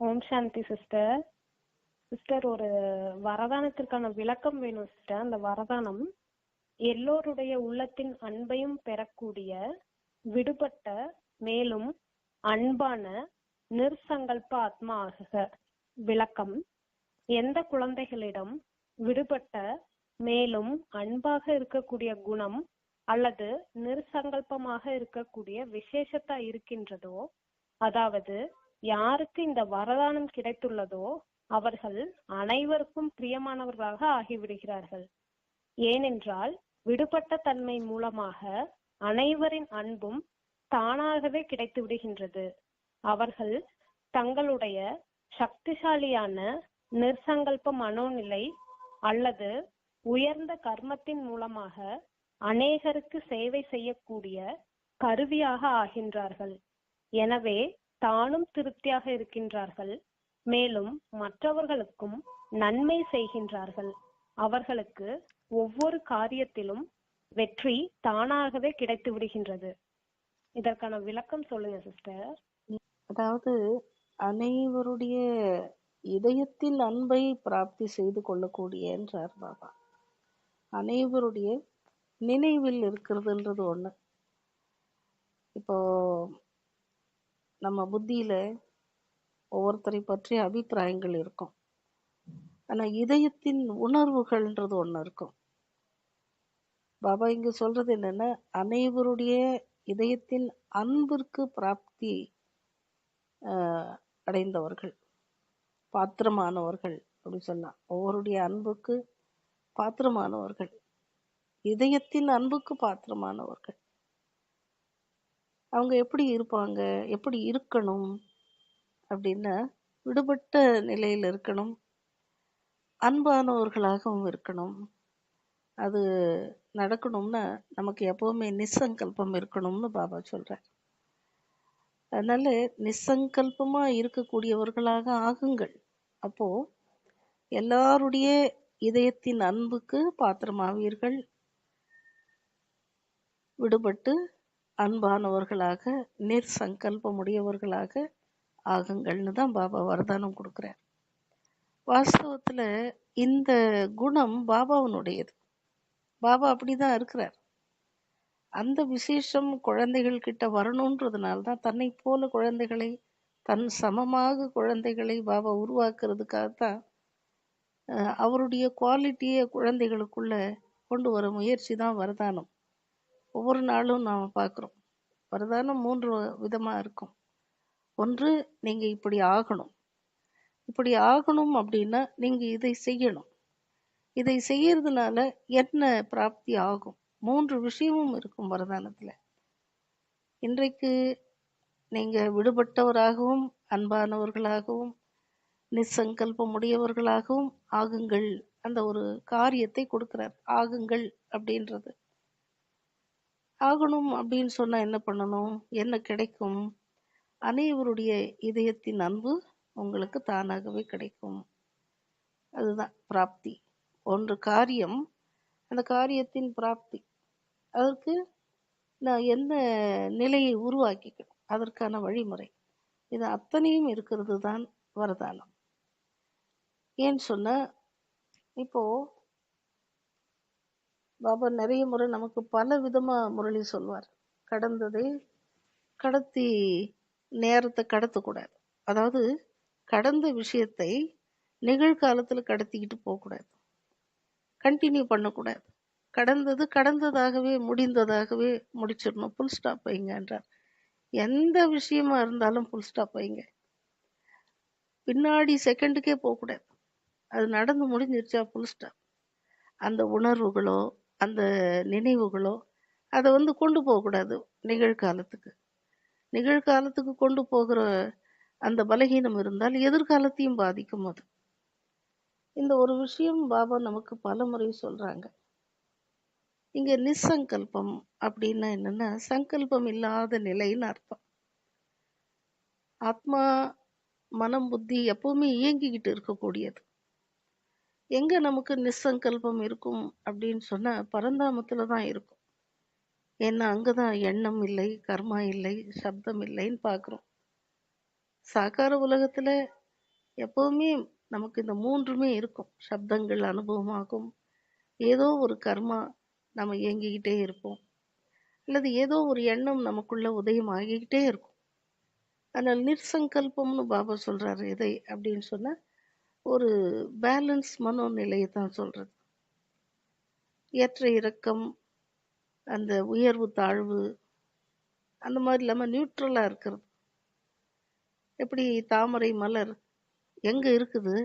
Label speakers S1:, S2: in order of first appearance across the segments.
S1: ஓம் சாந்தி sister. Sister ஒரு வரதானத்திற்கான விளக்கம் வேணும் சிஸ்டர். அந்த வரதானம் எல்லோருடைய உள்ளத்தின் அன்பையும் பெறக்கூடிய விடுபட்ட மேலும் அன்பான நிர்சங்கல்ப ஆத்மா ஆகுக விளக்கம். எந்த குழந்தைகளிடம் விடுபட்ட மேலும் அன்பாக இருக்கக்கூடிய குணம் அல்லது நிர்சங்கல்பமாக இருக்கக்கூடிய விசேஷத்தா இருக்கின்றதோ அதாவது யாருக்கு இந்த வரதானம் கிடைத்துள்ளதோ அவர்கள் அனைவருக்கும் பிரியமானவர்களாக ஆகிவிடுகிறார்கள். ஏனென்றால் விடுபட்ட தன்மை மூலமாக அனைவரின் அன்பும் தானாகவே கிடைத்து விடுகின்றது. அவர்கள் தங்களுடைய சக்திசாலியான நிர்சங்கல்ப மனோநிலை அல்லது உயர்ந்த கர்மத்தின் மூலமாக அநேகருக்கு சேவை செய்யக்கூடிய கருவியாக ஆகின்றார்கள். எனவே தானும் திருப்தியாக இருக்கின்றார்கள். மேலும் மற்றவர்களுக்கும் நன்மை செய்கின்றார்கள். அவர்களுக்கு ஒவ்வொரு காரியத்திலும் வெற்றி தானாகவே கிடைத்து விடுகின்றது. இதற்கான விளக்கம் சொல்லுங்க சிஸ்டர்
S2: அதாவது அனைவருடைய இதயத்தில் அன்பை பிராப்தி செய்து கொள்ளக்கூடிய என்றார் பாபா. அனைவருடைய நினைவில் இருக்கிறதுன்றது ஒண்ணு. இப்போ நம்ம புத்தியில ஒவ்வொருத்தரை பற்றிய அபிப்பிராயங்கள் இருக்கும். ஆனால் இதயத்தின் உணர்வுகள்ன்றது ஒண்ணு இருக்கும். பாபா இங்கு சொல்றது என்னன்னா அனைவருடைய இதயத்தின் அன்பிற்கு பிராப்தி அடைந்தவர்கள் பாத்திரமானவர்கள் அப்படி சொல்லலாம் ஒவ்வொருடைய அன்புக்கு பாத்திரமானவர்கள் இதயத்தின் அன்புக்கு பாத்திரமானவர்கள். அவங்க எப்படி இருப்பாங்க? எப்படி இருக்கணும்? அப்படின்னா விடுபட்ட நிலையில் இருக்கணும். அன்பானவர்களாகவும் இருக்கணும். அது நடக்கணும்னா நமக்கு எப்போவுமே நிசங்கல்பம் இருக்கணும்னு பாபா சொல்கிறார் அதனால நிசங்கல்பமாக இருக்கக்கூடியவர்களாக ஆகுங்கள். அப்போ எல்லாருடைய இதயத்தின் அன்புக்கு பாத்திரமாவீர்கள். விடுபட்டு அன்பானவர்களாக நிர்சங்கல்பமுடையவர்களாக ஆகுங்கள்னு தான் பாபா வரதானம் கொடுக்குறார். வாஸ்தவத்தில் இந்த குணம் பாபாவினுடையது. பாபா அப்படிதான் இருக்கிறார். அந்த விசேஷம் குழந்தைகள் கிட்ட வரணுன்றதுனால தான் தன்னை போல குழந்தைகளை தன் சமமாக குழந்தைகளை பாபா உருவாக்குறதுக்காக தான் அவருடைய குவாலிட்டியை குழந்தைகளுக்குள்ள கொண்டு வர முயற்சி தான் வரதானம். ஒவ்வொரு நாளும் நாம் பார்க்குறோம். வரதானம் மூன்று விதமாக இருக்கும். ஒன்று நீங்கள் இப்படி ஆகணும். இப்படி ஆகணும் அப்படின்னா நீங்கள் இதை செய்யணும். இதை செய்யறதுனால என்ன பிராப்தி ஆகும்? மூன்று விஷயமும் இருக்கும் வரதானத்தில் இன்றைக்கு நீங்கள் விடுபட்டவராகவும் அன்பானவர்களாகவும் நிசங்கல்பம் உடையவர்களாகவும் ஆகுங்கள். அந்த ஒரு காரியத்தை கொடுக்கிறார். ஆகுங்கள் அப்படின்றது. ஆகணும் அப்படின்னு சொன்னால் என்ன பண்ணணும்? என்ன கிடைக்கும்? அனைவருடைய இதயத்தின் அன்பு உங்களுக்கு தானாகவே கிடைக்கும். அதுதான் பிராப்தி. ஒன்று காரியம். அந்த காரியத்தின் பிராப்தி. அதற்கு நான் என்ன நிலையை உருவாக்கிக்கணும்? அதற்கான வழிமுறை. இது அத்தனையும் இருக்கிறது தான் வரதானம். ஏன்னு சொன்னால் இப்போது பாபா நிறைய முறை நமக்கு பல விதமாக முரளி சொல்வார். கடந்ததை கடத்தி நேரத்தை கடத்தக்கூடாது அதாவது கடந்த விஷயத்தை நிகழ்காலத்தில் கடத்திக்கிட்டு போகக்கூடாது கண்டினியூ பண்ணக்கூடாது கடந்தது கடந்ததாகவே முடிந்ததாகவே முடிச்சிடணும். புல் ஸ்டாப் வைங்கன்றார் எந்த விஷயமா இருந்தாலும் புல் ஸ்டாப் வைங்க. பின்னாடி செகண்டுக்கே போகக்கூடாது அது நடந்து முடிஞ்சிருச்சா? புல் ஸ்டாப் அந்த உணர்வுகளோ அந்த நினைவுகளோ அதை வந்து கொண்டு போகக்கூடாது நிகழ்காலத்துக்கு. நிகழ்காலத்துக்கு கொண்டு போகிற அந்த பலகீனம் இருந்தால் எதிர்காலத்தையும் பாதிக்கும் அது. இந்த ஒரு விஷயம் பாபா நமக்கு பல முறை சொல்கிறாங்க இங்கே நிசங்கல்பம் அப்படின்னா என்னென்னா சங்கல்பம் இல்லாத நிலைன்னு அர்த்தம். ஆத்மா மனம் புத்தி எப்பவுமே இயங்கிக்கிட்டு இருக்கக்கூடியது. எங்க நமக்கு நிசங்கல்பம் இருக்கும் அப்படின்னு சொன்னால் பரந்தாமத்துல தான் இருக்கும். ஏன்னா அங்கதான் எண்ணம் இல்லை கர்மா இல்லை சப்தம் இல்லைன்னு பார்க்குறோம் சாக்கார உலகத்துல எப்பவுமே நமக்கு இந்த மூன்றுமே இருக்கும். சப்தங்கள் அனுபவமாகும். ஏதோ ஒரு கர்மா நம்ம இயங்கிக்கிட்டே இருப்போம். அல்லது ஏதோ ஒரு எண்ணம் நமக்குள்ள உதயம் ஆகிக்கிட்டே இருக்கும். ஆனால் நிர்சங்கல்பம்னு பாபா சொல்றாரு இதை அப்படின்னு சொன்னா ஒரு பேலன்ஸ் மனோநிலையை தான் சொல்றது. ஏற்ற இறக்கம் அந்த உயர்வு தாழ்வு அந்த மாதிரி இல்லாமல் நியூட்ரலாக இருக்கிறது. எப்படி தாமரை மலர் எங்கே இருக்குது?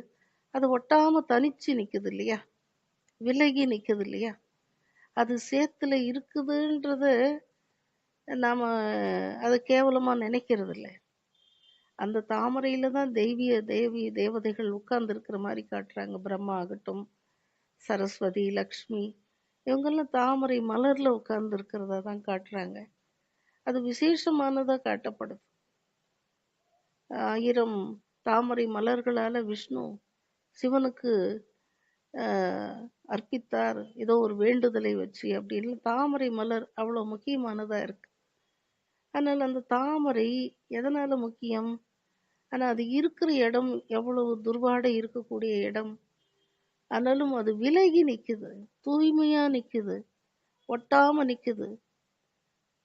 S2: அது ஒட்டாமல் தனிச்சு நிற்குது இல்லையா? விலகி நிற்குது இல்லையா? அது சேத்துல இருக்குதுன்றத நாம் அதை கேவலமாக நினைக்கிறது இல்லை அந்த தாமரையில தான் தெய்வீக தேவி தேவதைகள் உட்கார்ந்து இருக்கிற மாதிரி காட்டுறாங்க. பிரம்மா ஆகட்டும் சரஸ்வதி லக்ஷ்மி இவங்கெல்லாம் தாமரை மலர்ல உட்கார்ந்துருக்கிறத தான் காட்டுறாங்க. அது விசேஷமானதாக காட்டப்படுது. ஆயிரம் தாமரை மலர்களால் விஷ்ணு சிவனுக்கு அர்ப்பித்தார். ஏதோ ஒரு வேண்டுதலை வச்சு அப்படின்னு. தாமரை மலர் அவ்வளோ முக்கியமானதாக இருக்கு. அதனால் அந்த தாமரை எதனால் முக்கியம்? ஆனால் அது இருக்கிற இடம் எவ்வளவு துர்வாடை இருக்கக்கூடிய இடம்? ஆனாலும் அது விலகி நிற்குது தூய்மையாக நிற்குது ஒட்டாமல் நிற்குது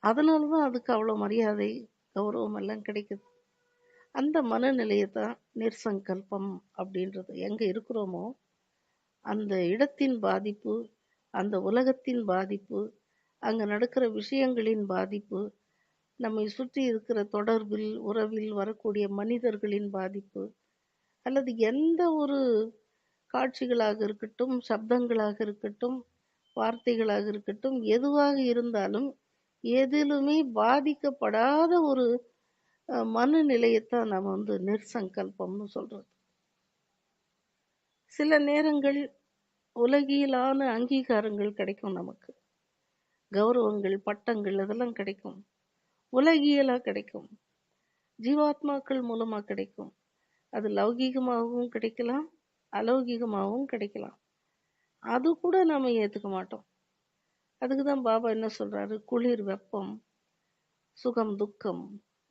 S2: அதனால தான் அதுக்கு அவ்வளோ மரியாதை கௌரவம் எல்லாம் கிடைக்குது. அந்த மனநிலையை தான் நிர்சங்கல்பம் அப்படின்றது. எங்கே இருக்கிறோமோ அந்த இடத்தின் பாதிப்பு அந்த உலகத்தின் பாதிப்பு அங்கே நடக்கிற விஷயங்களின் பாதிப்பு நம்மை சுற்றி இருக்கிற தொடர்பில் உறவில் வரக்கூடிய மனிதர்களின் பாதிப்பு அல்லது எந்த ஒரு காட்சிகளாக இருக்கட்டும் சப்தங்களாக இருக்கட்டும் வார்த்தைகளாக இருக்கட்டும் எதுவாக இருந்தாலும் எதிலுமே பாதிக்கப்படாத ஒரு மனநிலையைத்தான் நம்ம வந்து நிர்சங்கல்பம்னு சொல்றது. சில நேரங்கள் உலகியலான அங்கீகாரங்கள் கிடைக்கும் நமக்கு. கௌரவங்கள் பட்டங்கள் இதெல்லாம் கிடைக்கும். உலகியலாக கிடைக்கும். ஜீவாத்மாக்கள் மூலமாக கிடைக்கும். அது லௌகீகமாகவும் கிடைக்கலாம் அலௌகீகமாகவும் கிடைக்கலாம். அது கூட நாம் ஏற்றுக்க மாட்டோம். அதுக்கு தான் பாபா என்ன சொல்கிறாரு குளிர் வெப்பம் சுகம் துக்கம்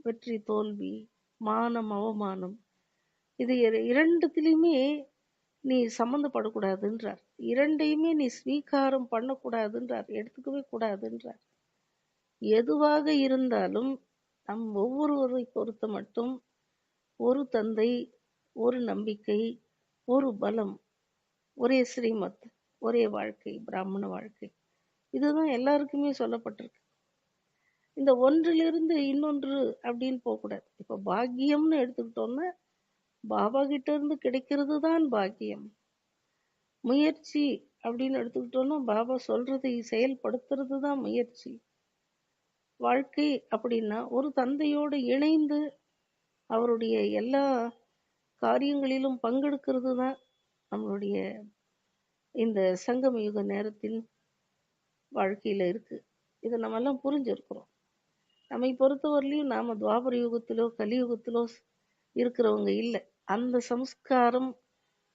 S2: வெற்றி தோல்வி மானம் அவமானம். இது இரண்டுத்திலையுமே நீ சம்மந்தப்படக்கூடாதுன்றார் இரண்டையுமே நீ ஸ்வீகாரம் பண்ணக்கூடாதுன்றார். எடுத்துக்கவே கூடாதுன்றார். எதுவாக இருந்தாலும் நம் ஒவ்வொருவரை பொறுத்த மட்டும் ஒரு தந்தை ஒரு நம்பிக்கை ஒரு பலம் ஒரே ஸ்ரீமத் ஒரே வாழ்க்கை பிராமண வாழ்க்கை. இதுதான் எல்லாருக்குமே சொல்லப்பட்டிருக்கு. இந்த ஒன்றிலிருந்து இன்னொன்று அப்படின்னு போகக்கூடாது. இப்போ பாக்கியம்னு எடுத்துக்கிட்டோம்னா பாபா கிட்ட இருந்து கிடைக்கிறது தான் பாக்கியம். முயற்சி அப்படின்னு எடுத்துக்கிட்டோம்னா பாபா சொல்றதை செயல்படுத்துறது தான் முயற்சி. வாழ்க்கை அப்படின்னா ஒரு தந்தையோடு இணைந்து அவருடைய எல்லா காரியங்களிலும் பங்கெடுக்கிறது தான் நம்மளுடைய இந்த சங்கம யுக நேரத்தின் வாழ்க்கையில் இருக்குது இதை நம்ம எல்லாம் புரிஞ்சிருக்கிறோம். நம்மை பொறுத்தவரையிலையும் நாம் துவாபர யுகத்திலோ கலியுகத்திலோ இருக்கிறவங்க இல்லை. அந்த சம்ஸ்காரம்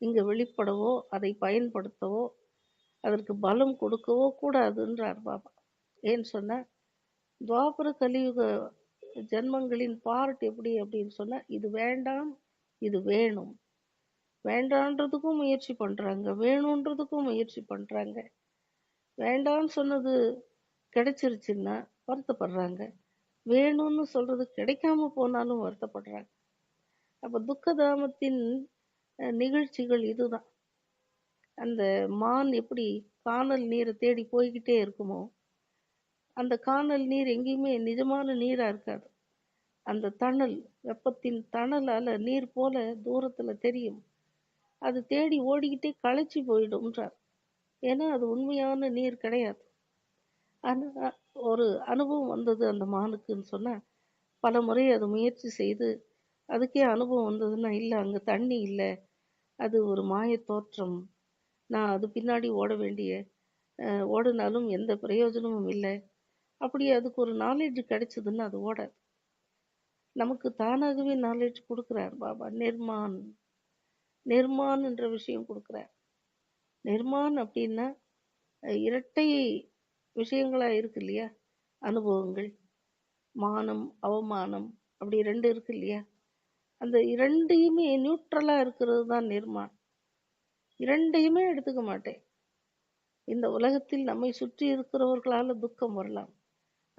S2: இங்கே வெளிப்படவோ அதை பயன்படுத்தவோ அதற்கு பலம் கொடுக்கவோ கூடாதுன்றார் பாபா. ஏன்னு சொன்னால் துவாபர கலியுக ஜென்மங்களின் பார்ட் எப்படி அப்படின்னு சொன்னால் இது வேண்டாம் இது வேணும். வேண்டான்றதுக்கும் முயற்சி பண்ணுறாங்க வேணுன்றதுக்கும் முயற்சி பண்ணுறாங்க வேண்டாம்னு சொன்னது கிடைச்சிருச்சுன்னா வருத்தப்படுறாங்க. வேணும்னு சொல்கிறது கிடைக்காம போனாலும் வருத்தப்படுறாங்க. அப்போ துக்கதாமத்தின் நிகழ்ச்சிகள் இதுதான். அந்த மான் எப்படி காணல் நீரை தேடி போய்கிட்டே இருக்குமோ அந்த காணல் நீர் எங்கேயுமே நிஜமான நீராக இருக்காது. அந்த தணல் வெப்பத்தின் தணலால் நீர் போல தூரத்தில் தெரியும். அது தேடி ஓடிக்கிட்டே களைச்சி போயிடும்ன்றார். ஏன்னா அது உண்மையான நீர் கிடையாது. ஆனால் ஒரு அனுபவம் வந்தது அந்த மானுக்குன்னு சொன்னால் பல முறை அது முயற்சி செய்து அதுக்கே அனுபவம் வந்ததுன்னா இல்லை அங்கே தண்ணி இல்லை. அது ஒரு மாய தோற்றம். நான் அது பின்னாடி ஓட வேண்டிய ஓடினாலும் எந்த பிரயோஜனமும் இல்லை. அப்படி அதுக்கு ஒரு நாலேஜ் கிடைச்சதுன்னு அது ஓடாது. நமக்கு தானாகவே நாலேஜ் கொடுக்குறார் பாபா. நிர்மான். நிர்மான் என்ற விஷயம் கொடுக்குறார். நிர்மான் அப்படின்னா இரட்டை விஷயங்களாக இருக்கு இல்லையா? அனுபவங்கள் மானம் அவமானம் அப்படி ரெண்டு இருக்கு இல்லையா? அந்த இரண்டையுமே நியூட்ரலாக இருக்கிறது தான் நிர்மான். இரண்டையுமே எடுத்துக்க மாட்டேன். இந்த உலகத்தில் நம்மை சுற்றி இருக்கிறவர்களால் துக்கம் வரலாம்.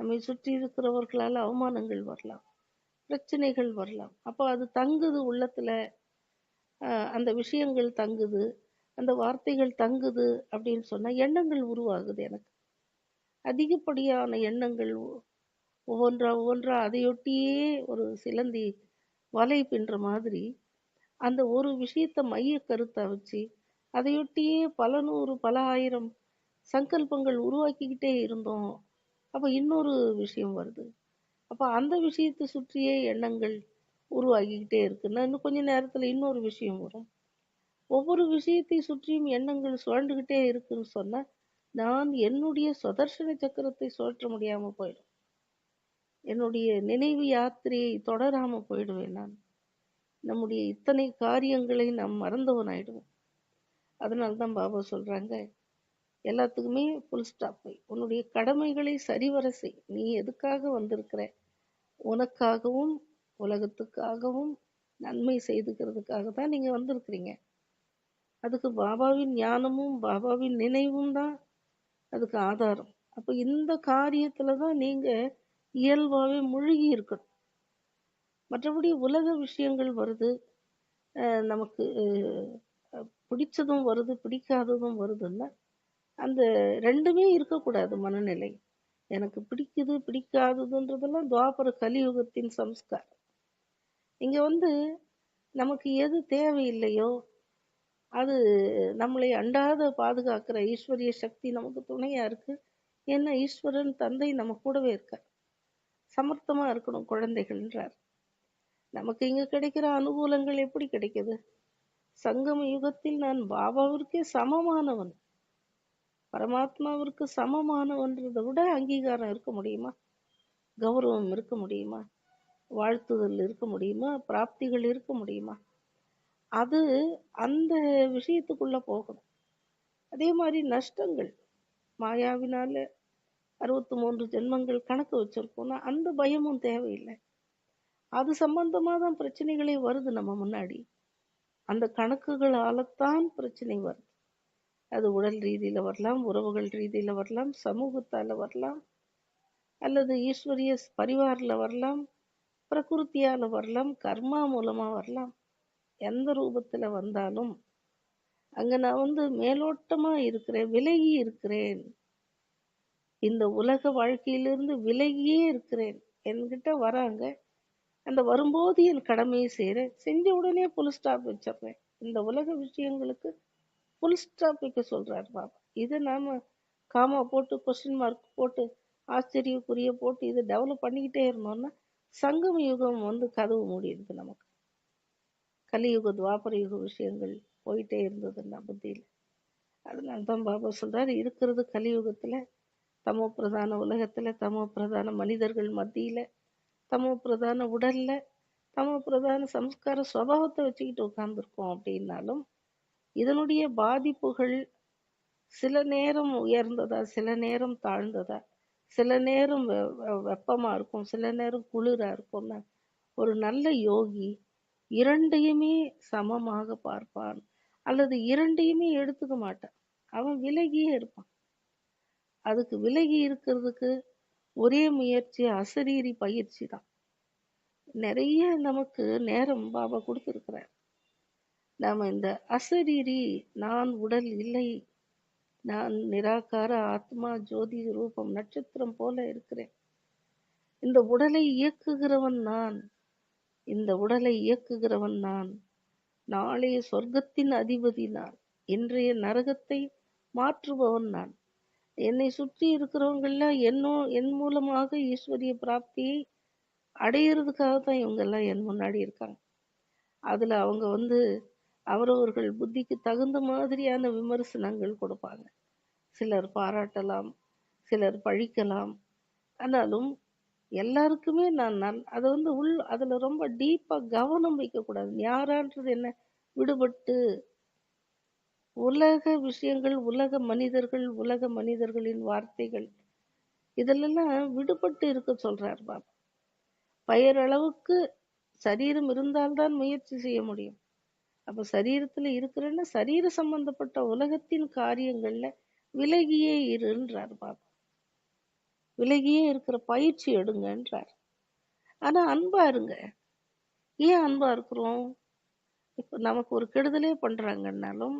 S2: நம்மை சுற்றி இருக்கிறவர்களால் அவமானங்கள் வரலாம் பிரச்சனைகள் வரலாம். அப்போ அது தங்குது உள்ளத்தில். அந்த விஷயங்கள் தங்குது அந்த வார்த்தைகள் தங்குது அப்படின்னு சொன்னால் எண்ணங்கள் உருவாகுது எனக்கு. அதிகப்படியான எண்ணங்கள் ஒவ்வொன்றா ஒவ்வொன்றா அதையொட்டியே ஒரு சிலந்தி வலை பின்ற மாதிரி அந்த ஒரு விஷயத்தை மைய கருத்தை வச்சு அதையொட்டியே பல நூறு பல ஆயிரம் சங்கல்பங்கள் உருவாக்கிக்கிட்டே இருந்தோம். அப்போ இன்னொரு விஷயம் வருது. அப்போ அந்த விஷயத்தை சுற்றியே எண்ணங்கள் உருவாகிக்கிட்டே இருக்குன்னா இன்னும் கொஞ்ச நேரத்தில் இன்னொரு விஷயம் வரும். ஒவ்வொரு விஷயத்தை சுற்றியும் எண்ணங்கள் சுழண்டுகிட்டே இருக்குன்னு சொன்னால் நான் என்னுடைய சுதர்சன சக்கரத்தை சுழற்ற முடியாமல் போயிடும். என்னுடைய நினைவு யாத்திரையை தொடராமல் போயிடுவேன் நான். நம்முடைய இத்தனை காரியங்களை நாம் மறந்தவன் ஆயிடுவோம் அதனால தான் பாபா சொல்கிறாங்க எல்லாத்துக்குமே ஃபுல் ஸ்டாப் உன்னுடைய கடமைகளை சரிவர செய். நீ எதுக்காக வந்திருக்கிற? உனக்காகவும் உலகத்துக்காகவும் நன்மை செய்துக்கிறதுக்காக தான் நீங்கள் வந்திருக்கிறீங்க. அதுக்கு பாபாவின் ஞானமும் பாபாவின் நினைவும் தான் அதுக்கு ஆதாரம். அப்போ இந்த காரியத்தில் தான் நீங்கள் இயல்பாகவே முழுகி இருக்கணும். மற்றபடி உலக விஷயங்கள் வருது. நமக்கு பிடிச்சதும் வருது பிடிக்காததும் வருதுன்னா அந்த ரெண்டுமே இருக்கக்கூடாது மனநிலை. எனக்கு பிடிக்குது பிடிக்காததுன்றதெல்லாம் துவாபர கலியுகத்தின் சம்ஸ்காரம். இங்கே வந்து நமக்கு எது தேவையில்லையோ அது நம்மளை அண்டாத பாதுகாக்கிற ஈஸ்வரிய சக்தி நமக்கு துணையாக இருக்குது ஏன்னா ஈஸ்வரன் தந்தை நம்ம கூடவே இருக்கார். சமர்த்தமாக இருக்கணும் குழந்தைகள்ன்றார். நமக்கு இங்கே கிடைக்கிற அனுகூலங்கள் எப்படி கிடைக்குது? சங்கம யுகத்தில் நான் பாபாவிற்கே சமமானவன். பரமாத்மாவிற்கு சமமானவன்றதை விட அங்கீகாரம் இருக்க முடியுமா? கௌரவம் இருக்க முடியுமா? வாழ்த்துதல் இருக்க முடியுமா? பிராப்திகள் இருக்க முடியுமா? அது அந்த விஷயத்துக்குள்ள போகணும். அதே மாதிரி நஷ்டங்கள். மாயாவினால அறுபத்தி மூன்று ஜென்மங்கள் கணக்கு வச்சிருக்கோம்னா அந்த பயமும் தேவையில்லை. அது சம்பந்தமாக தான் பிரச்சனைகளே வருது நம்ம முன்னாடி. அந்த கணக்குகளாலத்தான் பிரச்சனை வருது. அது உடல் ரீதியில் வரலாம் உறவுகள் ரீதியில் வரலாம் சமூகத்தால் வரலாம் அல்லது ஈஸ்வரிய பரிவாரில் வரலாம் பிரகிருத்தியால் வரலாம் கர்மா மூலமாக வரலாம். எந்த ரூபத்தில் வந்தாலும் அங்கே நான் வந்து மேலோட்டமாக இருக்கிறேன் விலகி இருக்கிறேன். இந்த உலக வாழ்க்கையிலிருந்து விலகியே இருக்கிறேன். என்கிட்ட வராங்க. அந்த வரும்போது என் கடமையை செய்கிறேன் செஞ்ச உடனே புல் ஸ்டாப் வச்சிடுறேன். இந்த உலக விஷயங்களுக்கு ஃபுல் ஸ்டாப் வைக்க பாபா. இதை நாம் காமா போட்டு கொஸ்டின் மார்க் போட்டு ஆச்சரியக்குரிய போட்டு இதை டெவலப் பண்ணிக்கிட்டே இருந்தோம்னா சங்கம் யுகம் வந்து கதவு மூடிடுது நமக்கு. கலியுக துவாபர யுக விஷயங்கள் போயிட்டே இருந்ததுன்னா புத்தியில். அதனால தான் பாபா சொல்கிறார் இருக்கிறது கலியுகத்தில் தமோ பிரதான உலகத்தில் தமோ பிரதான மனிதர்கள் மத்தியில் தமோ பிரதான உடலில் தமோ பிரதான சம்ஸ்கார சுபாவத்தை வச்சுக்கிட்டு உட்காந்துருக்கோம் அப்படின்னாலும் இதனுடைய பாதிப்புகள் சில நேரம் உயர்ந்ததா சில நேரம் தாழ்ந்ததா? சில நேரம் வெ- வெப்பமா இருக்கும் சில நேரம் குளிரா இருக்கும்னா ஒரு நல்ல யோகி இரண்டையுமே சமமாக பார்ப்பான். அல்லது இரண்டையுமே எடுத்துக்க மாட்டான். அவன் விலகியே இருப்பான். அதுக்கு விலகி இருக்கிறதுக்கு ஒரே முயற்சி அசரீரி பயிற்சி தான். நிறைய நமக்கு நேரம் பாபா கொடுத்துருக்கிறார். நாம் இந்த அசரீரி நான் உடல் இல்லை நான் நிராகார ஆத்மா ஜோதி ரூபம் நட்சத்திரம் போல இருக்கிறேன். இந்த உடலை இயக்குகிறவன் நான் இந்த உடலை இயக்குகிறவன் நான் நாளைய சொர்க்கத்தின் அதிபதி நான் இன்றைய நரகத்தை மாற்றுபவன் நான். என்னை சுற்றி இருக்கிறவங்கெல்லாம் என்னோ என் மூலமாக ஈஸ்வரிய பிராப்தியை அடையிறதுக்காக தான் இவங்கெல்லாம் என் முன்னாடி இருக்காங்க. அதில் அவங்க வந்து அவரவர்கள் புத்திக்கு தகுந்த மாதிரியான விமர்சனங்கள் கொடுப்பாங்க. சிலர் பாராட்டலாம் சிலர் பழிக்கலாம். ஆனாலும் எல்லாருக்குமே நான் நல் அதை வந்து உள் அதுல ரொம்ப டீப்பா கவனம் வைக்கக்கூடாது. யாரான்றது என்ன? விடுபட்டு உலக விஷயங்கள் உலக மனிதர்கள் உலக மனிதர்களின் வார்த்தைகள் இதிலெல்லாம் விடுபட்டு இருக்க சொல்றார் பாபா. பெயரளவுக்கு சரீரம் இருந்தால்தான் முயற்சி செய்ய முடியும். அப்ப சரீரத்துல இருக்கிறேன்னா சரீர சம்பந்தப்பட்ட உலகத்தின் காரியங்கள்ல விலகியே இருன்றார் பாபா. விலகியே இருக்கிற பயிற்சி எடுங்கன்றார். ஆனா அன்பா இருங்க. ஏன் அன்பா இருக்கிறோம்? இப்ப நமக்கு ஒரு கெடுதலே பண்றாங்கன்னாலும்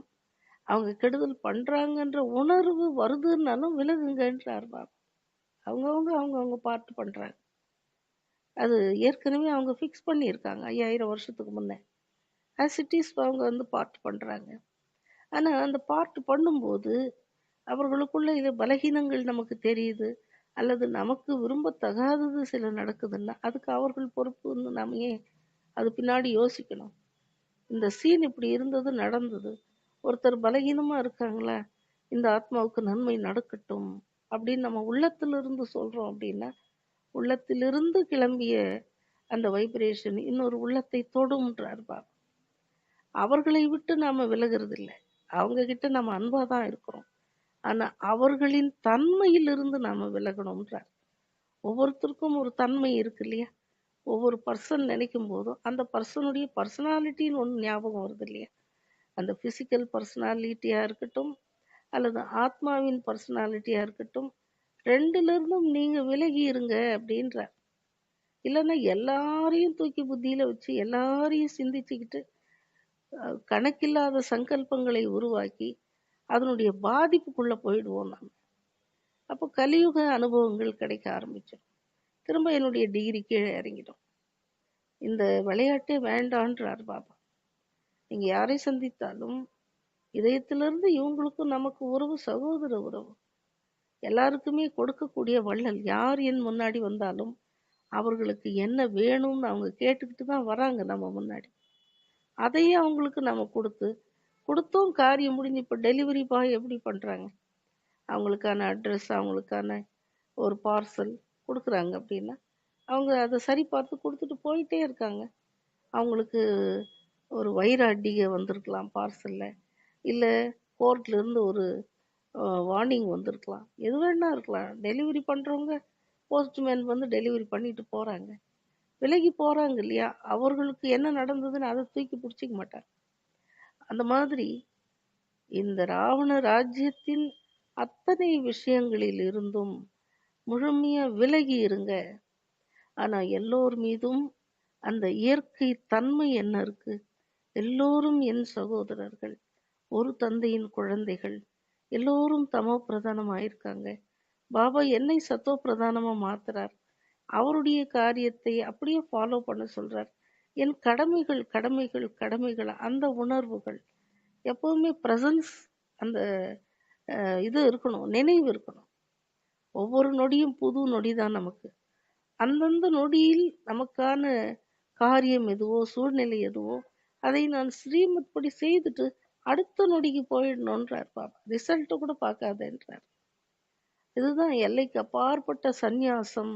S2: அவங்க கெடுதல் பண்றாங்கன்ற உணர்வு வருதுன்னாலும் விலகுங்கன்றார் பாபா. அவங்கவுங்க அவங்கவுங்க பார்த்து பண்றாங்க. அது ஏற்கனவே அவங்க ஃபிக்ஸ் பண்ணியிருக்காங்க ஐயாயிரம் வருஷத்துக்கு முன்னே. ஆஸ் இட் இஸ் அவங்க வந்து பார்ட் பண்ணுறாங்க ஆனால் அந்த பார்ட் பண்ணும்போது அவர்களுக்குள்ள இது பலகீனங்கள் நமக்கு தெரியுது அல்லது நமக்கு விரும்பத்தகாதது சில நடக்குதுன்னா அதுக்கு அவர்கள் பொறுப்புன்னு நாம ஏன் அது பின்னாடி யோசிக்கணும்? இந்த சீன் இப்படி இருந்தது நடந்தது. ஒருத்தர் பலகீனமாக இருக்காங்களா? இந்த ஆத்மாவுக்கு நன்மை நடக்கட்டும் அப்படின்னு நம்ம உள்ளத்திலிருந்து சொல்கிறோம் அப்படின்னா உள்ளத்திலிருந்து கிளம்பிய அந்த வைப்ரேஷன் இன்னொரு உள்ளத்தை தொடும்ன்றார் பாபா. அவர்களை விட்டு நாம விலகிறது இல்லை அவங்க கிட்ட நம்ம அன்பா தான் இருக்கிறோம். ஆனா அவர்களின் தன்மையிலிருந்து நாம விலகணும்ன்றார். ஒவ்வொருத்தருக்கும் ஒரு தன்மை இருக்கு இல்லையா? ஒவ்வொரு பர்சன் நினைக்கும் போதும் அந்த பர்சனுடைய பர்சனாலிட்டின்னு ஒன்று ஞாபகம் வருது இல்லையா? அந்த பிசிக்கல் பர்சனாலிட்டியா இருக்கட்டும் அல்லது ஆத்மாவின் பர்சனாலிட்டியா இருக்கட்டும் ரெண்டுலேருந்தும் நீங்கள் நீங்க விலகி இருங்க அப்படின்றார். இல்லைன்னா எல்லாரையும் தூக்கி புத்தியில வச்சு எல்லாரையும் சிந்திச்சுக்கிட்டு கணக்கில்லாத சங்கல்பங்களை உருவாக்கி அதனுடைய பாதிப்புக்குள்ளே போயிடுவோம் நாம். அப்போ கலியுக அனுபவங்கள் கிடைக்க ஆரம்பிச்சிடும். திரும்ப என்னுடைய டிகிரி கீழே இறங்கிடும். இந்த விளையாட்டே வேண்டான்றார் பாபா. நீங்கள் யாரை சந்தித்தாலும் இதயத்திலிருந்து இவங்களுக்கும் நமக்கு உறவு சகோதர உறவு. எல்லாருக்குமே கொடுக்கக்கூடிய வள்ளல் யார் என் முன்னாடி வந்தாலும் அவர்களுக்கு என்ன வேணும்னு அவங்க கேட்டுக்கிட்டு தான் வராங்க நம்ம முன்னாடி. அதையே அவங்களுக்கு நம்ம கொடுத்து கொடுத்தும் காரியம் முடிஞ்சு இப்போ டெலிவரி பாய் எப்படி பண்ணுறாங்க அவங்களுக்கான அட்ரஸ் அவங்களுக்கான ஒரு பார்சல் கொடுக்குறாங்க அப்படின்னா அவங்க அதை சரி பார்த்து கொடுத்துட்டு போயிட்டே இருக்காங்க. அவங்களுக்கு ஒரு வைர அடிகை வந்திருக்கலாம் பார்சலில் இல்லை கோர்ட்லேருந்து ஒரு வார்னிங் வந்திருக்கலாம். எது வேணா இருக்கலாம். டெலிவரி பண்ணுறவங்க போஸ்ட்மேன் வந்து டெலிவரி பண்ணிட்டு போகிறாங்க விலகி போறாங்க இல்லையா? அவர்களுக்கு என்ன நடந்ததுன்னு அதை தூக்கி பிடிச்சிக்க மாட்டாங்க. அந்த மாதிரி இந்த ராவண ராஜ்யத்தின் அத்தனை விஷயங்களில் இருந்தும் முழுமையா விலகி இருங்க. ஆனா எல்லோர் மீதும் அந்த இயற்கை தன்மை என்ன இருக்கு? எல்லோரும் என் சகோதரர்கள் ஒரு தந்தையின் குழந்தைகள் எல்லோரும் தமோ பிரதானமாயிருக்காங்க பாபா என்னை சத்தோ பிரதானமா மாத்துறார்? அவருடைய காரியத்தை அப்படியே ஃபாலோ பண்ண சொல்றார். என் கடமைகள் கடமைகள் கடமைகள் அந்த உணர்வுகள் எப்பவுமே பிரசன்ஸ் அந்த இது இருக்கணும் நினைவு இருக்கணும். ஒவ்வொரு நொடியும் புது நொடி தான் நமக்கு. அந்தந்த நொடியில் நமக்கான காரியம் எதுவோ சூழ்நிலை எதுவோ அதை நான் ஸ்ரீமத் படி செய்துட்டு அடுத்த நொடிக்கு போயிடணுன்றார் பாபா. ரிசல்ட்டை கூட பார்க்காதேன்றார். இதுதான் எல்லைக்கு அப்பாற்பட்ட சந்நியாசம்.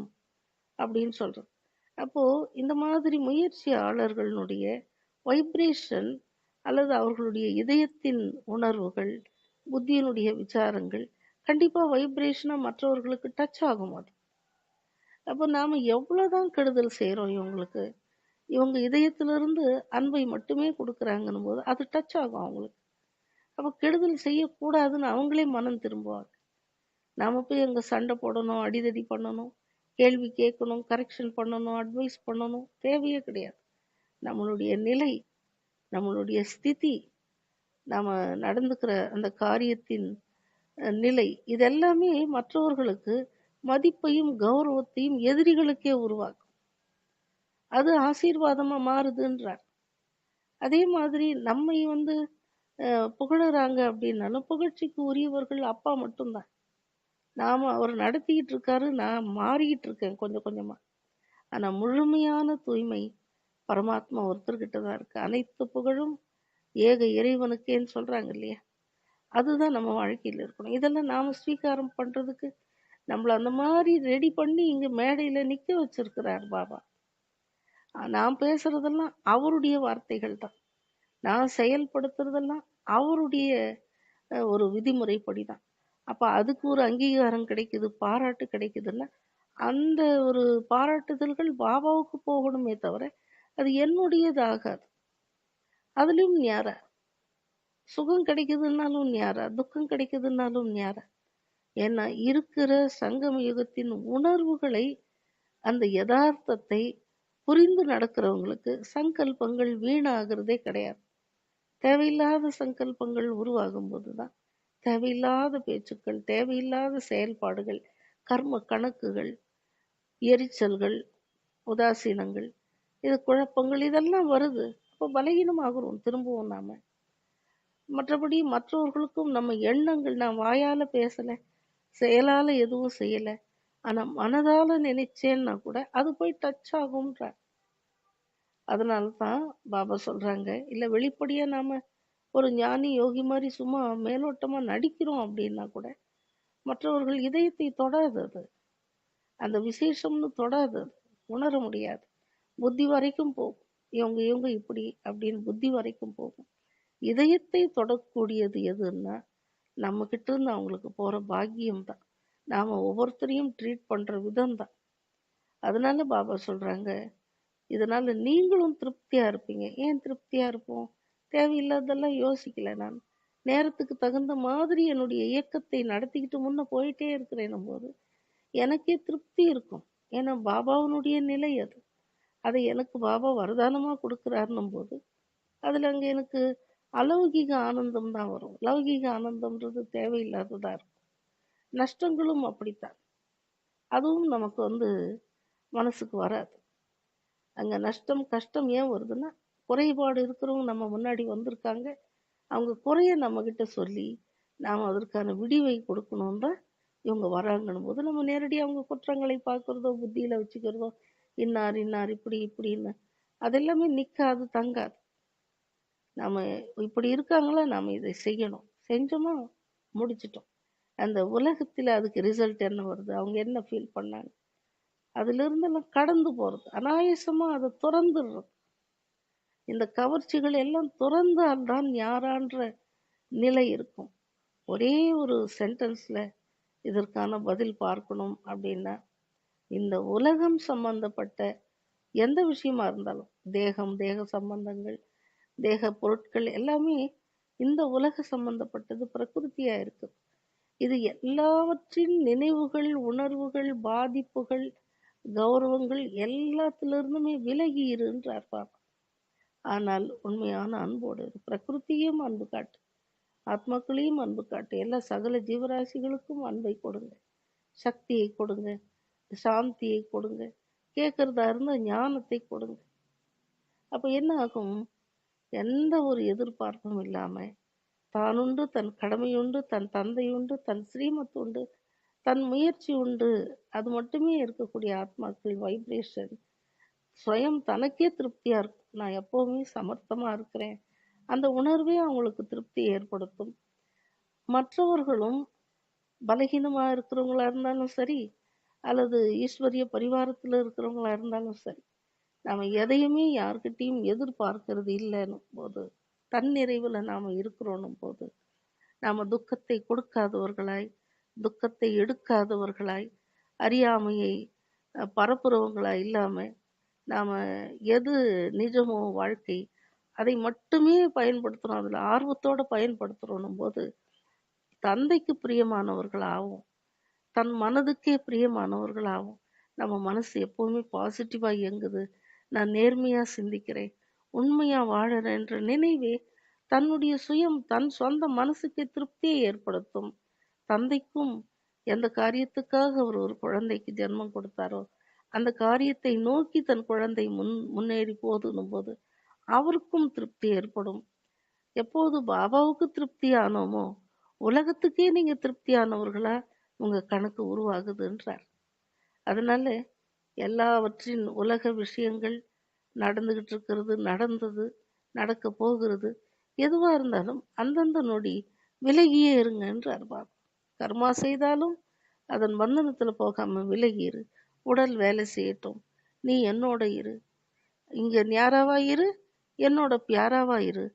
S2: அப்படின்னு சொல்கிறோம் அப்போது இந்த மாதிரி முயற்சியாளர்களுடைய வைப்ரேஷன் அல்லது அவர்களுடைய இதயத்தின் உணர்வுகள் புத்தியினுடைய விசாரங்கள் கண்டிப்பாக வைப்ரேஷனாக மற்றவர்களுக்கு டச் ஆகும் அது. அப்போ நாம் எவ்வளோதான் கெடுதல் செய்கிறோம் இவங்களுக்கு இவங்க இதயத்திலிருந்து அன்பை மட்டுமே கொடுக்குறாங்கன்னும் போது அது டச் ஆகும் அவங்களுக்கு. அப்போ கெடுதல் செய்யக்கூடாதுன்னு அவங்களே மனம் திரும்புவாங்க. நாம் போய் அங்கே சண்டை போடணும் அடிதடி பண்ணணும். கேள்வி கேட்கணும் கரெக்ஷன் பண்ணணும் அட்வைஸ் பண்ணணும் தேவையே கிடையாது. நம்மளுடைய நிலை நம்மளுடைய ஸ்திதி நாம் நடந்துக்கிற அந்த காரியத்தின் நிலை இதெல்லாமே மற்றவர்களுக்கு மதிப்பையும் கௌரவத்தையும் எதிரிகளுக்கே உருவாக்கும். அது ஆசீர்வாதமாக மாறுதுன்றார். அதே மாதிரி நம்மை வந்து புகழறாங்க புகழுறாங்க அப்படின்னாலும் புகழ்ச்சிக்கு உரியவர்கள் அப்பா மட்டும்தான். நாம அவர் நடத்திக்கிட்டு இருக்காரு நான் மாறிக்கிட்டு இருக்கேன் கொஞ்சம் கொஞ்சமா. ஆனா முழுமையான தூய்மை பரமாத்மா ஒருத்தர்கிட்ட தான் இருக்கு. அனைத்து புகழும் ஏக இறைவனுக்கேன்னு சொல்றாங்க இல்லையா? அதுதான் நம்ம வாழ்க்கையில் இருக்கணும். இதெல்லாம் நாம ஸ்வீகாரம் பண்றதுக்கு நம்மளை அந்த மாதிரி ரெடி பண்ணி இங்க மேடையில நிக்க வச்சிருக்கிறார் பாபா. நான் பேசுறதெல்லாம் அவருடைய வார்த்தைகள் தான். நான் செயல்படுத்துறதெல்லாம் அவருடைய ஒரு விதிமுறைப்படி தான். அப்ப அதுக்கு ஒரு அங்கீகாரம் கிடைக்குது பாராட்டு கிடைக்குதுன்னா அந்த ஒரு பாராட்டுதல்கள் பாபாவுக்கு போகணுமே தவிர அது என்னுடையது ஆகாது அதுலயும் ஞாரா சுகம் கிடைக்குதுன்னாலும் ஞாரா துக்கம் கிடைக்குதுன்னாலும் ஞாரா ஏன்னா இருக்கிற சங்கம யுகத்தின் உணர்வுகளை அந்த யதார்த்தத்தை புரிந்து நடக்கிறவங்களுக்கு சங்கல்பங்கள் வீணாகிறதே கிடையாது. தேவையில்லாத சங்கல்பங்கள் உருவாகும் போதுதான் தேவையில்லாத பேச்சுக்கள் தேவையில்லாத செயல்பாடுகள் கர்ம கணக்குகள் எரிச்சல்கள் உதாசீனங்கள் இது குழப்பங்கள் இதெல்லாம் வருது. அப்போ பலகீனமாகிறோம் திரும்பவும் நாம். மற்றபடி மற்றவர்களுக்கும் நம்ம எண்ணங்கள் நான் வாயால் பேசலை செயலால் எதுவும் செய்யலை ஆனால் மனதால் நினைச்சேன்னா கூட அது போய் டச் ஆகும்ன்ற அதனால தான் பாபா சொல்கிறாங்க இல்லை வெளிப்படியாக நாம் ஒரு ஞானி யோகி மாதிரி சும்மா மேலோட்டமாக நடிக்கிறோம் அப்படின்னா கூட மற்றவர்கள் இதயத்தை தொடாது அது. அந்த விசேஷம்னு தொடாது அது. உணர முடியாது. புத்தி வரைக்கும் போகும். இவங்க இவங்க இப்படி அப்படின்னு புத்தி வரைக்கும் போகும். இதயத்தை தொடக்கூடியது எதுன்னா நம்ம கிட்ட இருந்து அவங்களுக்கு போற பாக்கியம் தான். நாம ஒவ்வொருத்தரையும் ட்ரீட் பண்ற விதம் தான். அதனால பாபா சொல்றாங்க இதனால நீங்களும் திருப்தியா இருப்பீங்க. ஏன் திருப்தியா இருப்போம்? தேவையில்லாததெல்லாம் யோசிக்கல நான். நேரத்துக்கு தகுந்த மாதிரி என்னுடைய இயக்கத்தை நடத்திக்கிட்டு முன்ன போயிட்டே இருக்கிறேன் போது எனக்கே திருப்தி இருக்கும். ஏன்னா பாபாவினுடைய நிலை அது. அதை எனக்கு பாபா வரதானமாக கொடுக்குறாருன்னும் போது அதில் அங்கே எனக்கு அலௌகிக ஆனந்தம் தான் வரும். லௌகிக ஆனந்தம்ன்றது தேவையில்லாததாக இருக்கும். நஷ்டங்களும் அப்படித்தான். அதுவும் நமக்கு வந்து மனசுக்கு வராது. அங்கே நஷ்டம் கஷ்டம் ஏன் வருதுன்னா குறைபாடு இருக்கிறவங்க நம்ம முன்னாடி வந்திருக்காங்க. அவங்க குறைய நம்ம கிட்ட சொல்லி நாம் அதற்கான விடிவை கொடுக்கணும் தான் இவங்க வராங்கன்னும் போது நம்ம நேரடியாக அவங்க குற்றங்களை பார்க்குறதோ புத்தியில வச்சுக்கிறதோ இன்னார் இன்னார் இப்படி இப்படின்னு. அதெல்லாமே நிற்காது தங்காது. நம்ம இப்படி இருக்காங்களா நாம் இதை செய்யணும். செஞ்சோமா முடிச்சிட்டோம். அந்த உலகத்துல அதுக்கு ரிசல்ட் என்ன வருது? அவங்க என்ன ஃபீல் பண்ணாங்க? அதுல இருந்தெல்லாம் கடந்து போறது. அனாயசமாக அதை திறந்துடுறது. இந்த கவர்ச்சிகள் எல்லாம் துறந்தால்தான் யாரான்ற நிலை இருக்கும். ஒரே ஒரு சென்டென்ஸில் இதற்கான பதில் பார்க்கணும் அப்படின்னா இந்த உலகம் சம்பந்தப்பட்ட எந்த விஷயமா இருந்தாலும் தேகம் தேக சம்பந்தங்கள் தேக பொருட்கள் எல்லாமே இந்த உலக சம்பந்தப்பட்டது பிரகிருத்தியாக இருக்கு. இது எல்லாவற்றின் நினைவுகள் உணர்வுகள் பாதிப்புகள் கௌரவங்கள் எல்லாத்திலிருந்துமே விலகி இருன்றார் பாபா ஆனால் உண்மையான அன்போடு இரு. பிரகிருதியும் அன்பு காட்டு. ஆத்மாக்களையும் அன்பு காட்டு. எல்லா சகல ஜீவராசிகளுக்கும் அன்பை கொடுங்க. சக்தியை கொடுங்க. சாந்தியை கொடுங்க. கேட்கறதா இருந்தால் ஞானத்தை கொடுங்க. அப்போ என்ன ஆகும்? எந்த ஒரு எதிர்பார்ப்பும் இல்லாமல் தானுண்டு தன் கடமையுண்டு தன் தந்தை உண்டு தன் ஸ்ரீமத் உண்டு தன் முயற்சி உண்டு. அது மட்டுமே இருக்கக்கூடிய ஆத்மாக்கள் வைப்ரேஷன் ஸ்வயம் தனக்கே திருப்தியாக இருக்கும். நான் எப்பவுமே சமர்த்தமா இருக்கிறேன். அந்த உணர்வே அவங்களுக்கு திருப்தி ஏற்படுத்தும். மற்றவர்களும் பலகீனமா இருக்கிறவங்களா இருந்தாலும் சரி அல்லது ஈஸ்வரிய பரிவாரத்துல இருக்கிறவங்களா இருந்தாலும் சரி நாம எதையுமே யார்கிட்டயும் எதிர்பார்க்கறது இல்லைன்னும் போது தன்னிறைவுல நாம இருக்கிறோன்னும் போது நாம துக்கத்தை கொடுக்காதவர்களாய் துக்கத்தை எடுக்காதவர்களாய் அறியாமையை அஹ், பரப்புறவங்களா இல்லாம நாம் எது நிஜமோ வாழ்க்கை அதை மட்டுமே பயன்படுத்துகிறோம் அதில் ஆர்வத்தோட பயன்படுத்துகிறோன்னும் போது தந்தைக்கு பிரியமானவர்களாகவும் தன் மனதுக்கே பிரியமானவர்களாகவும் நம்ம மனசு எப்போவுமே பாசிட்டிவாக இயங்குது. நான் நேர்மையாக சிந்திக்கிறேன். உண்மையாக வாழறேன் என்ற நினைவே தன்னுடைய சுயம் தன் சொந்த மனசுக்கு திருப்தியை ஏற்படுத்தும். தந்தைக்கும் எந்த காரியத்துக்காக அவர் ஒரு குழந்தைக்கு ஜென்மம் கொடுத்தாரோ அந்த காரியத்தை நோக்கி தன் குழந்தை முன் முன்னேறி போதுனும் போது அவருக்கும் திருப்தி ஏற்படும். எப்போது பாபாவுக்கு திருப்தியானோமோ உலகத்துக்கே நீங்க திருப்தியானவர்களா உங்க கணக்கு உருவாகுதுன்றார். அதனால எல்லாவற்றின் உலக விஷயங்கள் நடந்துகிட்டு இருக்கிறது நடந்தது நடக்க போகிறது எதுவா இருந்தாலும் அந்தந்த நொடி விலகியே இருங்கன்றார் பாபா. கர்மா செய்தாலும் அதன் பந்தனத்துல போகாம விலகியிரு உடல் வேலை செய்யட்டும். நீ என்னோட இரு. இங்க ஞாராவா இரு என்னோட பியாராவா இரு.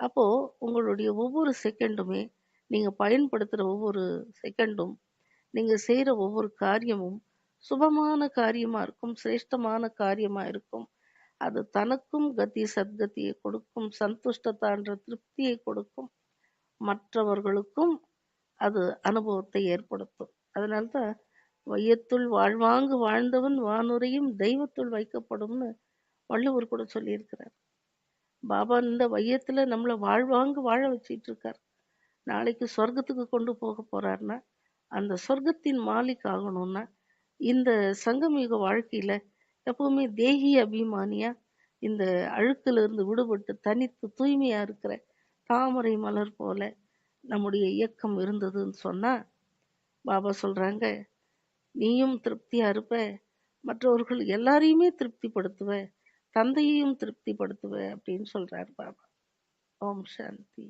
S2: அப்போ உங்களுடைய ஒவ்வொரு செகண்டுமே நீங்க பயன்படுத்துற ஒவ்வொரு செகண்டும் நீங்க செய்யற ஒவ்வொரு காரியமும் சுபமான காரியமா இருக்கும் சிரேஷ்டமான காரியமா இருக்கும். அது தனக்கும் கதி சத்கதியை கொடுக்கும் சந்துஷ்டத்தான்ற திருப்தியை கொடுக்கும். மற்றவர்களுக்கும் அது அனுபவத்தை ஏற்படுத்தும். அதனால்தான் வையத்துள் வாழ்வாங்கு வாழ்ந்தவன் வானுரையும் தெய்வத்துள் வைக்கப்படும்னு வள்ளுவர் கூட சொல்லியிருக்கிறார். பாபா இந்த வையத்துல நம்மளை வாழ்வாங்கு வாழ வச்சிட்டு இருக்கார் நாளைக்கு சொர்க்கத்துக்கு கொண்டு போக போறாருன்னா அந்த சொர்க்கத்தின் மாலிக் ஆகணும்னா இந்த சங்கமயுக வாழ்க்கையில எப்பவுமே தேகி அபிமானியா இந்த அழுக்குல இருந்து விடுபட்டு தனித்து தூய்மையா இருக்கிற தாமரை மலர் போல நம்முடைய இயக்கம் இருந்ததுன்னு சொன்னா பாபா சொல்றாங்க நீயும் திருப்தியா இருப்ப. மற்றவர்கள் எல்லாரையுமே திருப்திப்படுத்துவ. தந்தையையும் திருப்திப்படுத்துவ அப்படின்னு சொல்றாரு பாபா. ஓம் சாந்தி.